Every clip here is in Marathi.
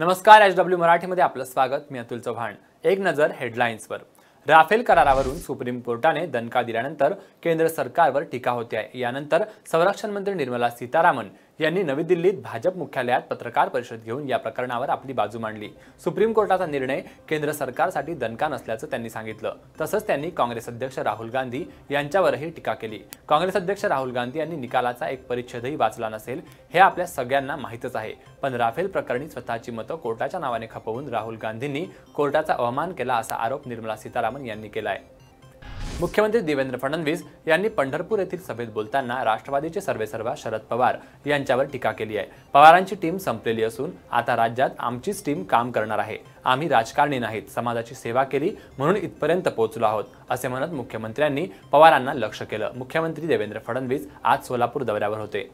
नमस्कार एच डब्ल्यू मराठीमध्ये आपलं स्वागत. मी अतुल चव्हाण. एक नजर हेडलाईन्सवर राफेल करारावरून सुप्रीम कोर्टाने दणका दिल्यानंतर केंद्र सरकारवर टीका होते आहे यानंतर संरक्षण मंत्री निर्मला सीतारामन यांनी नवी दिल्लीत भाजप मुख्यालयात पत्रकार परिषद घेऊन या प्रकरणावर आपली बाजू मांडली. सुप्रीम कोर्टाचा निर्णय केंद्र सरकारसाठी दणका नसल्याचं त्यांनी सांगितलं. तसंच त्यांनी काँग्रेस अध्यक्ष राहुल गांधी यांच्यावरही टीका केली. काँग्रेस अध्यक्ष राहुल गांधी यांनी निकालाचा एक परिच्छेदही वाचला नसेल हे आपल्या सगळ्यांना माहीतच आहे. पण राफेल प्रकरणी स्वतःची मतं कोर्टाच्या नावाने खपवून राहुल गांधींनी कोर्टाचा अवमान केला असा आरोप निर्मला सीतारामन यांनी केला आहे मुख्यमंत्री देवेंद्र फडणवीस यांनी पंढरपूर येथील सभेत बोलताना राष्ट्रवादीचे सर्वेसर्वा शरद पवार यांच्यावर टीका केली आहे. पवारांची टीम संपलेली असून आता राज्यात आमचीच टीम काम करणार आहे. आम्ही राजकारणी नाहीत समाजाची सेवा केली म्हणून इथपर्यंत पोहोचलो आहोत असे म्हणत मुख्यमंत्र्यांनी पवारांना लक्ष केलं. मुख्यमंत्री देवेंद्र फडणवीस आज सोलापूर दौऱ्यावर होते.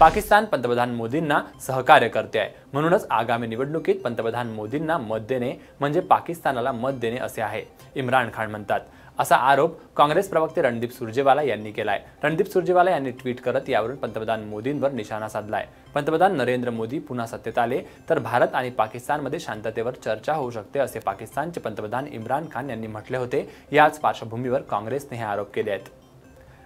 पाकिस्तान पंतप्रधान मोदींना सहकार्य करते आहे. म्हणूनच आगामी निवडणुकीत पंतप्रधान मोदींना मत देणे म्हणजे पाकिस्तानाला मत देणे असे आहे इम्रान खान म्हणतात. असा आरोप काँग्रेस प्रवक्ते रणदीप सुरजेवाला यांनी केलाय. रणदीप सुरजेवाला यांनी ट्विट करत यावरून पंतप्रधान मोदींवर निशाणा साधलाय. पंतप्रधान नरेंद्र मोदी पुन्हा सत्तेत आले तर भारत आणि पाकिस्तानमध्ये शांततेवर चर्चा होऊ शकते असे पाकिस्तानचे पंतप्रधान इम्रान खान यांनी म्हटले होते. याच पार्श्वभूमीवर काँग्रेसने हे आरोप केले आहेत.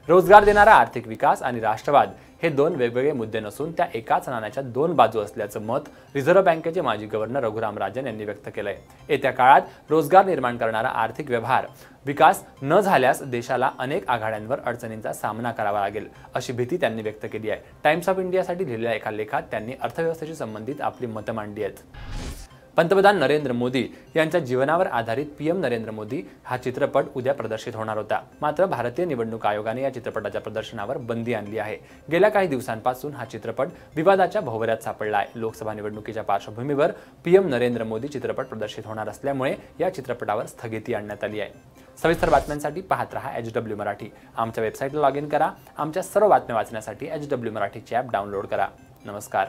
रोजगार देणारा आर्थिक विकास आणि राष्ट्रवाद हे दोन वेगवेगळे मुद्दे नसून त्या एकाच नाण्याच्या दोन बाजू असल्याचं मत रिझर्व्ह बँकेचे माजी गव्हर्नर रघुराम राजन यांनी व्यक्त केलंय. येत्या काळात रोजगार निर्माण करणारा आर्थिक व्यवहार विकास न झाल्यास देशाला अनेक आघाड्यांवर अडचणींचा सामना करावा लागेल अशी भीती त्यांनी व्यक्त केली आहे. टाइम्स ऑफ इंडियासाठी लिहिलेल्या एका लेखात त्यांनी अर्थव्यवस्थेशी संबंधित आपली मतं मांडली आहेत. पंतप्रधान नरेंद्र मोदी यांच्या जीवनावर आधारित पीएम नरेंद्र मोदी हा चित्रपट उद्या प्रदर्शित होणार होता. मात्र भारतीय निवडणूक आयोगाने या चित्रपटाच्या प्रदर्शनावर बंदी आणली आहे. गेल्या काही दिवसांपासून हा चित्रपट विवादाच्या भोवऱ्यात सापडला आहे. लोकसभा निवडणुकीच्या पार्श्वभूमीवर पीएम नरेंद्र मोदी चित्रपट प्रदर्शित होणार असल्यामुळे या चित्रपटावर स्थगिती आणण्यात आली आहे. सविस्तर बातम्यांसाठी पाहत रहा एच डब्ल्यू मराठी. आमच्या वेबसाईटला लॉग इन करा. आमच्या सर्व बातम्या वाचण्यासाठी एच डब्ल्यू मराठीची ॲप डाउनलोड करा. नमस्कार.